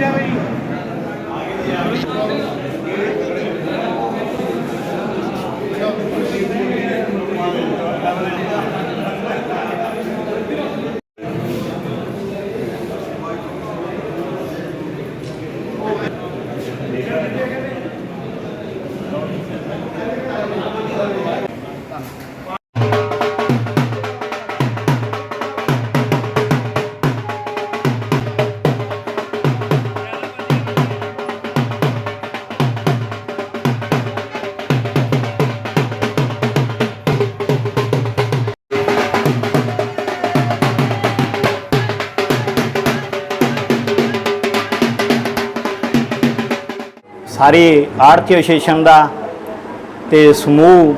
Thank you. ਸਾਰੇ ਆੜਤੀ association ਦਾ ਤੇ ਸਮੂਹ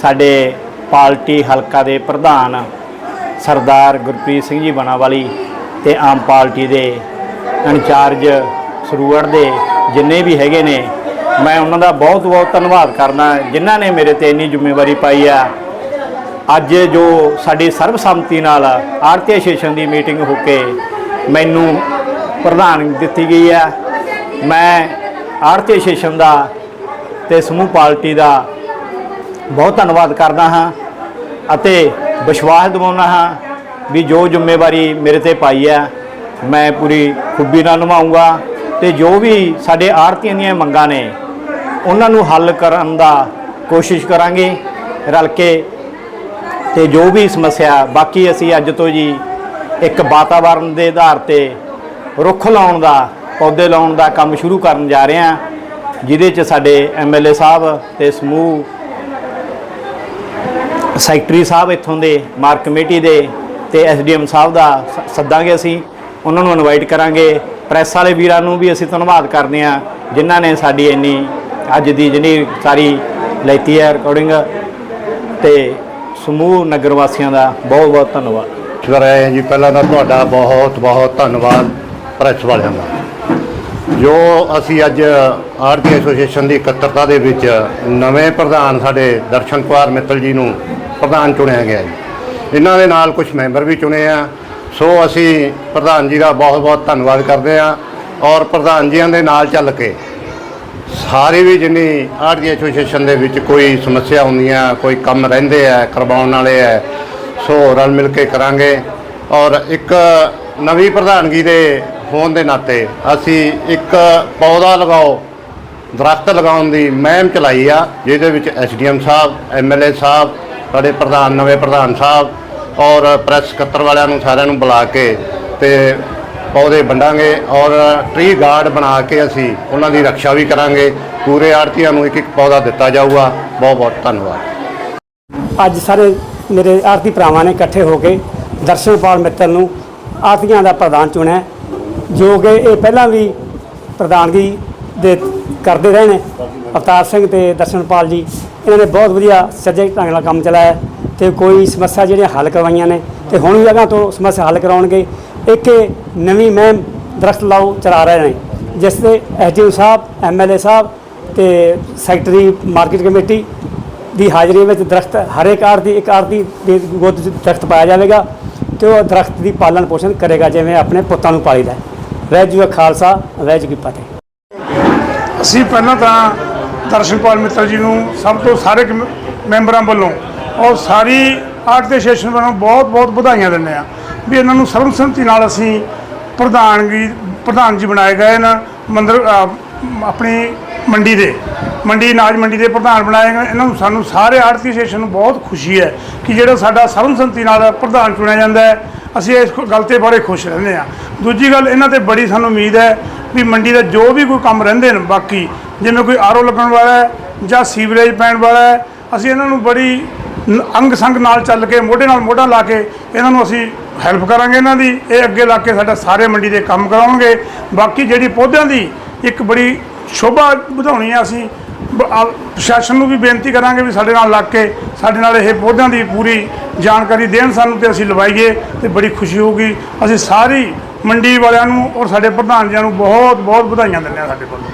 ਸਾਡੇ ਪਾਰਟੀ ਹਲਕਾ ਦੇ ਪ੍ਰਧਾਨ ਸਰਦਾਰ ਗੁਰਪ੍ਰੀਤ ਸਿੰਘ ਜੀ ਬਣਾਵਾਲੀ ਤੇ ਆਮ ਪਾਰਟੀ ਦੇ ਇੰਚਾਰਜ ਸਰੂਵੜ ਦੇ ਜਿੰਨੇ ਵੀ ਹੈਗੇ ਨੇ, ਮੈਂ ਉਹਨਾਂ ਦਾ ਬਹੁਤ ਬਹੁਤ ਧੰਨਵਾਦ ਕਰਦਾ ਜਿਨ੍ਹਾਂ ਨੇ ਮੇਰੇ ਤੇ ਇੰਨੀ ਜ਼ਿੰਮੇਵਾਰੀ ਪਾਈ ਆ। ਅੱਜ ਜੋ ਸਾਡੀ ਸਰਬਸੰਮਤੀ ਨਾਲ ਆੜਤੀ ਐਸੋਸੀਏਸ਼ਨ ਦੀ ਮੀਟਿੰਗ ਹੋ ਕੇ ਮੈਨੂੰ ਪ੍ਰਧਾਨ ਦਿੱਤੀ ਗਈ ਆ। ਮੈਂ ਆੜਤੀ ਸ਼ੇਸ਼ਮ ਦਾ ਤੇ ਸਮੂਹ ਪਾਰਟੀ ਦਾ ਬਹੁਤ ਧੰਨਵਾਦ ਕਰਦਾ ਹਾਂ ਅਤੇ ਵਿਸ਼ਵਾਸ ਦਿਵਾਉਂਦਾ ਹਾਂ ਵੀ ਜੋ ਜ਼ਿੰਮੇਵਾਰੀ ਮੇਰੇ ਤੇ ਪਾਈ ਹੈ, ਮੈਂ ਪੂਰੀ ਖੂਬੀ ਨਾਲ ਨਿਭਾਊਂਗਾ ਤੇ ਜੋ ਵੀ ਸਾਡੇ ਆੜਤੀਆਂ ਦੀਆਂ ਮੰਗਾਂ ਨੇ, ਉਹਨਾਂ ਨੂੰ ਹੱਲ ਕਰਨ ਦਾ ਕੋਸ਼ਿਸ਼ ਕਰਾਂਗੇ ਰਲ ਕੇ। ਤੇ ਜੋ ਵੀ ਸਮੱਸਿਆ, ਬਾਕੀ ਅਸੀਂ ਅੱਜ ਤੋਂ ਜੀ ਇੱਕ ਵਾਤਾਵਰਣ ਦੇ ਆਧਾਰ ਤੇ ਰੁੱਖ ਲਾਉਣ ਦਾ ਪੌਦੇ ਲਾਉਣ ਦਾ ਕੰਮ ਸ਼ੁਰੂ ਕਰਨ ਜਾ ਰਹੇ ਹਾਂ, ਜਿਹਦੇ ਚ ਸਾਡੇ ਐਮਐਲਏ ਸਾਹਿਬ ਤੇ ਸਮੂਹ ਸੈਕਟਰੀ ਸਾਹਿਬ ਇੱਥੋਂ ਦੇ, ਮਾਰਕ ਕਮੇਟੀ ਦੇ ਤੇ ਐਸਡੀਐਮ ਸਾਹਿਬ ਦਾ ਸ- ਸੱਦਾਂਗੇ ਅਸੀਂ। ਉਹਨਾਂ ਨੂੰ ਇਨਵਾਈਟ ਕਰਾਂਗੇ। ਪ੍ਰੈਸ ਵਾਲੇ ਵੀਰਾਂ ਨੂੰ ਵੀ ਅਸੀਂ ਧੰਨਵਾਦ ਕਰਦੇ ਹਾਂ, ਜਿਨ੍ਹਾਂ ਨੇ ਸਾਡੀ ਇੰਨੀ ਅੱਜ ਦੀ ਜਿਹੜੀ ਸਾਰੀ ਲੈਤੀ ਹੈ ਰਿਕਾਰਡਿੰਗ ਤੇ ਸਮੂਹ ਨਗਰ ਵਾਸੀਆਂ ਦਾ ਬਹੁਤ ਬਹੁਤ ਧੰਨਵਾਦ। ਕਰ ਰਹੇ ਜੀ, ਪਹਿਲਾਂ ਤਾਂ ਤੁਹਾਡਾ ਬਹੁਤ ਬਹੁਤ ਧੰਨਵਾਦ ਪ੍ਰੈਸ ਵਾਲਿਆਂ ਦਾ। ਜੋ ਅਸੀਂ ਅੱਜ ਆਰਤੀ ਐਸੋਸੀਏਸ਼ਨ ਦੀ ਇਕੱਤਰਤਾ ਦੇ ਵਿੱਚ ਨਵੇਂ ਪ੍ਰਧਾਨ ਸਾਡੇ ਦਰਸ਼ਨ ਕੁਮਾਰ ਮਿੱਤਲ ਜੀ ਨੂੰ ਪ੍ਰਧਾਨ ਚੁਣਿਆ ਗਿਆ ਜੀ। ਇਹਨਾਂ ਦੇ ਨਾਲ ਕੁਝ ਮੈਂਬਰ ਵੀ ਚੁਣੇ ਆ। ਸੋ ਅਸੀਂ ਪ੍ਰਧਾਨ ਜੀ ਦਾ ਬਹੁਤ ਬਹੁਤ ਧੰਨਵਾਦ ਕਰਦੇ ਆ ਔਰ ਪ੍ਰਧਾਨ ਜੀਆਂ ਦੇ ਨਾਲ ਚੱਲ ਕੇ ਸਾਰੇ ਵੀ ਜਿੰਨੀ ਆਰਟੀ ਐਸੋਸੀਏਸ਼ਨ ਦੇ ਵਿੱਚ ਕੋਈ ਸਮੱਸਿਆ ਹੁੰਦੀਆਂ, ਕੋਈ ਕੰਮ ਰਹਿੰਦੇ ਆ, ਕਰਵਾਉਣ ਵਾਲੇ ਆ, ਸੋ ਰਲ ਮਿਲ ਕੇ ਕਰਾਂਗੇ। ਔਰ ਇੱਕ ਨਵੀਂ ਪ੍ਰਧਾਨਗੀ ਦੇ ਹੋਣ ਦੇ ਨਾਤੇ ਅਸੀਂ ਇੱਕ ਪੌਦਾ ਲਗਾਓ, ਦਰਖਤ ਲਗਾਉਣ ਦੀ ਮਹਿਮ ਚਲਾਈ ਆ, ਜਿਹਦੇ ਵਿੱਚ ਐਸਡੀਐਮ ਸਾਹਿਬ, ਐਮਐਲਏ ਸਾਹਿਬ, ਸਾਡੇ ਪ੍ਰਧਾਨ, ਨਵੇਂ ਪ੍ਰਧਾਨ ਸਾਹਿਬ ਔਰ ਪ੍ਰੈਸ ਸਕੱਤਰ ਵਾਲਿਆਂ ਨੂੰ ਸਾਰਿਆਂ ਨੂੰ ਬੁਲਾ ਕੇ ਤੇ ਪੌਦੇ ਵੰਡਾਂਗੇ ਔਰ ਟ੍ਰੀ ਗਾਰਡ ਬਣਾ ਕੇ ਅਸੀਂ ਉਹਨਾਂ ਦੀ ਰੱਖਿਆ ਵੀ ਕਰਾਂਗੇ। ਪੂਰੇ ਆੜਤੀਆਂ ਨੂੰ ਇੱਕ ਇੱਕ ਪੌਦਾ ਦਿੱਤਾ ਜਾਊਗਾ। ਬਹੁਤ ਬਹੁਤ ਧੰਨਵਾਦ। ਅੱਜ ਸਾਰੇ ਮੇਰੇ ਆਰਤੀ ਭਰਾਵਾਂ ਨੇ ਇਕੱਠੇ ਹੋ ਕੇ ਦਰਸ਼ਨਪਾਲ ਮਿੱਤਲ ਨੂੰ ਆਰਤੀਆਂ ਦਾ ਪ੍ਰਧਾਨ ਚੁਣਿਆ। ਜੋ ਕਿ ਇਹ ਪਹਿਲਾਂ ਵੀ ਪ੍ਰਧਾਨਗੀ ਦੇ ਕਰਦੇ ਰਹੇ ਨੇ। ਅਵਤਾਰ ਸਿੰਘ ਤੇ ਦਰਸ਼ਨਪਾਲ ਜੀ, ਇਹਨਾਂ ਨੇ ਬਹੁਤ ਵਧੀਆ ਸੱਜੇ ਢੰਗ ਨਾਲ ਕੰਮ ਚਲਾਇਆ ਤੇ ਕੋਈ ਸਮੱਸਿਆ ਜਿਹੜੀਆਂ ਹੱਲ ਕਰਵਾਈਆਂ ਨੇ ਤੇ ਹੁਣ ਵੀ ਅਗਾਂ ਤੋਂ ਸਮੱਸਿਆ ਹੱਲ ਕਰਾਉਣਗੇ। ਇੱਕ ਇਹ ਨਵੀਂ ਮਹਿਮ ਦਰਖਤ ਲਾਓ ਚਲਾ ਰਹੇ ਨੇ, ਜਿਸ ਦੇ ਐਸਡੀਓ ਸਾਹਿਬ, ਐਮਐਲਏ ਸਾਹਿਬ ਤੇ ਸੈਕਟਰੀ ਮਾਰਕੀਟ ਕਮੇਟੀ ਦੀ ਹਾਜ਼ਰੀ ਵਿੱਚ ਦਰਖਤ ਹਰੇਕ ਆੜ੍ਹਤੀ, ਇੱਕ ਆੜ੍ਹਤੀ ਦੇ ਗੋਦ 'ਚ ਦਰਖਤ ਪਾਇਆ ਜਾਵੇਗਾ ਤੇ ਉਹ ਦਰਖਤ ਦੀ ਪਾਲਣ ਪੋਸ਼ਣ ਕਰੇਗਾ, ਜਿਵੇਂ ਆਪਣੇ ਪੁੱਤਾਂ ਨੂੰ ਪਾਲੀਦਾ ਹੈ। ਖਾਲਸਾ, ਰਹਿ ਜੂਗੀ ਫਤਿਹ ਅਸੀਂ ਪਹਿਲਾਂ ਤਾਂ ਦਰਸ਼ਨਪਾਲ ਮਿੱਤਰ ਜੀ ਨੂੰ ਸਭ ਤੋਂ ਸਾਰੇ ਕਮ- ਮੈਂਬਰਾਂ ਵੱਲੋਂ ਔਰ ਸਾਰੀ ਆਰਟ ਦੇ ਐਸੋਸੀਏਸ਼ਨ ਵੱਲੋਂ ਬਹੁਤ ਬਹੁਤ ਵਧਾਈਆਂ ਦਿੰਦੇ ਆ ਵੀ ਇਹਨਾਂ ਨੂੰ ਸਰਬਸੰਮਤੀ ਨਾਲ ਅਸੀਂ ਪ੍ਰਧਾਨਗੀ, ਪ੍ਰਧਾਨ ਜੀ ਬਣਾਏ ਗਏ ਨਾ ਮੰਦਰ ਆਪਣੀ ਮੰਡੀ ਦੇ, ਮੰਡੀ, ਅਨਾਜ ਮੰਡੀ ਦੇ ਪ੍ਰਧਾਨ ਬਣਾਏ ਗਏ ਇਹਨਾਂ ਨੂੰ ਸਾਨੂੰ ਸਾਰੇ ਆੜਤੀ ਐਸੋਸੀਏਸ਼ਨ ਨੂੰ ਬਹੁਤ ਖੁਸ਼ੀ ਹੈ ਕਿ ਜਿਹੜਾ ਸਾਡਾ ਸਰਬਸੰਮਤੀ ਨਾਲ ਪ੍ਰਧਾਨ ਚੁਣਿਆ ਜਾਂਦਾ ਹੈ, ਅਸੀਂ ਇਸ ਗੱਲ ਤੇ ਬਾਰੇ ਖੁਸ਼ ਰਹਿੰਦੇ ਹਾਂ ਦੂਜੀ ਗੱਲ, ਇਹਨਾਂ ਤੇ ਬੜੀ ਸਾਨੂੰ ਉਮੀਦ ਹੈ ਵੀ ਮੰਡੀ ਦਾ ਜੋ ਵੀ ਕੋਈ ਕੰਮ ਰਹਿੰਦੇ ਨੇ, ਬਾਕੀ ਜਿਵੇਂ ਕੋਈ ਆਰਓ ਲੱਗਣ ਵਾਲਾ ਹੈ ਜਾਂ ਸੀਵਰੇਜ ਪੈਣ ਵਾਲਾ ਹੈ, ਅਸੀਂ ਇਹਨਾਂ ਨੂੰ ਬੜੀ ਅੰਗ ਸੰਗ ਨਾਲ ਚੱਲ ਕੇ, ਮੋਢੇ ਨਾਲ ਮੋਢਾ ਲਾ ਕੇ ਇਹਨਾਂ ਨੂੰ ਅਸੀਂ ਹੈਲਪ ਕਰਾਂਗੇ ਇਹਨਾਂ ਦੀ। ਇਹ ਅੱਗੇ ਲਾ ਕੇ ਸਾਡਾ ਸਾਰੇ ਮੰਡੀ ਦੇ ਕੰਮ ਕਰਾਉਣਗੇ। ਬਾਕੀ ਜਿਹੜੀ ਪੌਦਿਆਂ ਦੀ ਇੱਕ ਬੜੀ ਸ਼ੋਭਾ ਵਧਾਉਣੀ ਆ ਅਸੀਂ ਪ੍ਰਸ਼ਾਸਨ ਨੂੰ ਵੀ ਬੇਨਤੀ ਕਰਾਂਗੇ ਵੀ ਸਾਡੇ ਨਾਲ ਲੱਗ ਕੇ ਸਾਡੇ ਨਾਲ ਇਹ ਪੌਦਿਆਂ ਦੀ ਪੂਰੀ ਜਾਣਕਾਰੀ ਦੇਣ ਸਾਨੂੰ ਤੇ ਅਸੀਂ ਲਵਾਈਏ ਤੇ ਬੜੀ ਖੁਸ਼ੀ ਹੋਊਗੀ। ਅਸੀਂ ਸਾਰੀ ਮੰਡੀ ਵਾਲਿਆਂ ਨੂੰ ਔਰ ਸਾਡੇ ਪ੍ਰਧਾਨ ਜੀ ਨੂੰ ਬਹੁਤ ਬਹੁਤ ਵਧਾਈਆਂ ਦਿੰਦੇ ਹਾਂ ਸਾਡੇ ਵੱਲੋਂ